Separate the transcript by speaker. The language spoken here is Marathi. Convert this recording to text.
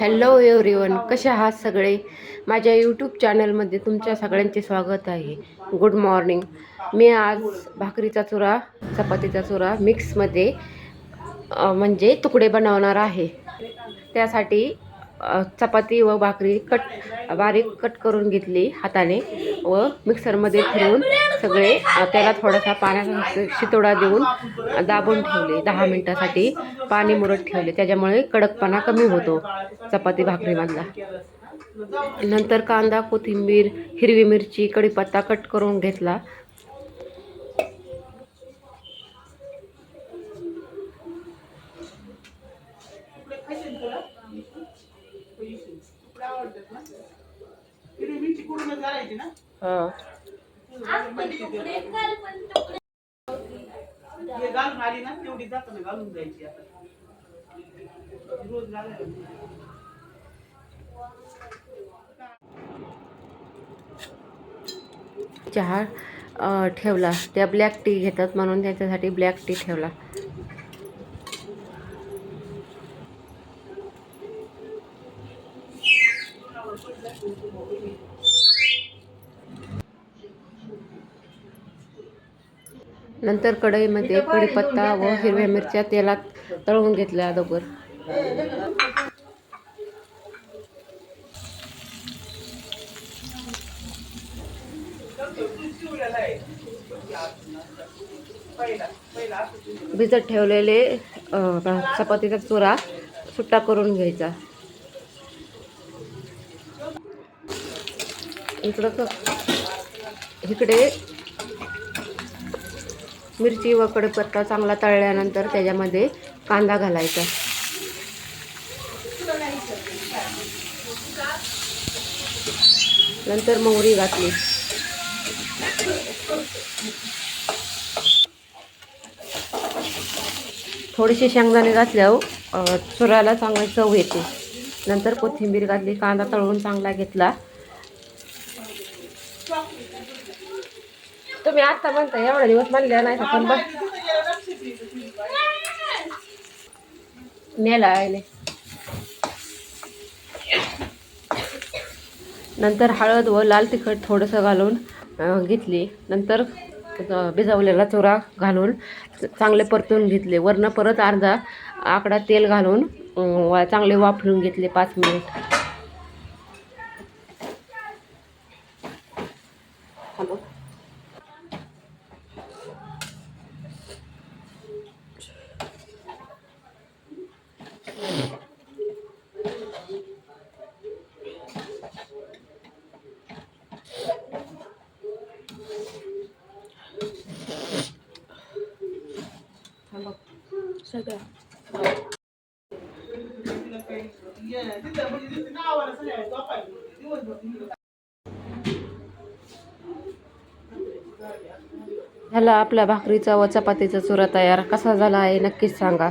Speaker 1: हॅलो एव्हरीवन कसे आहात सगळे? माझ्या यूट्यूब चॅनलमध्ये तुमच्या सगळ्यांचे स्वागत आहे. गुड मॉर्निंग मी आज भाकरीचा चुरा चपातीचा चुरा मिक्समध्ये म्हणजे तुकडे बनवणार आहे. त्यासाठी चपाती व भाकरी कट बारीक कट करून घेतली हाताने व मिक्सरमध्ये फिरवून सगळे त्याला थोडासा पाण्याचा शितोडा देऊन दाबून ठेवले. दहा मिनटासाठी पाणी मुरत ठेवले. त्याच्यामुळे कडकपणा कमी होतो चपाती भाकरीमधला. नंतर कांदा कोथिंबीर हिरवी मिरची कढीपत्ता कट करून घेतला.
Speaker 2: मिरची कुडूनच घालायची ना?
Speaker 1: हा.
Speaker 2: घालून आली ना तेवढी जाताना घालून जायची आता. रोज घालायला.
Speaker 1: चहा ठेवला. त्या ब्लॅक टी घेतात म्हणून त्याच्यासाठी ब्लॅक टी ठेवला. नंतर कढईमध्ये कढीपत्ता व हिरव्या मिरच्या तेलात तळून घेतल्या अगोदर. भिजत ठेवलेले चपातीचा चुरा सुट्टा करून घ्यायचा. इकडं क- इकडे मिरची व कडपत्ता चांगला तळल्यानंतर त्याच्यामध्ये कांदा घालायचा. नंतर मोहरी घातली. थोडीशी शेंगदाणे घातल्यावर हो. चुराला चांगली चव येते. नंतर कोथिंबीर घातली कांदा तळून चांगला घेतला. तुम्ही आता म्हणता एवढा दिवस म्हणल्या नाही पण बस नेला आहे नंतर हळद व लाल तिखट थोडंसं घालून घेतली. नंतर भिजवलेला चुरा घालून चांगले परतून घेतले. वरनं परत अर्धा आकडा तेल घालून वा- चांगले वाफरून घेतले पाच मिनिट. थांबव. थांबव. सगळं
Speaker 2: तिला काही ये- तिथं म्हणजे तिथं नावाला सगळ्या झोपायला होते. दिवसभर
Speaker 1: झाला आपला भाकरीचा व चपातीचा चुरा तयार. कसा झाला आहे नक्कीच सांगा.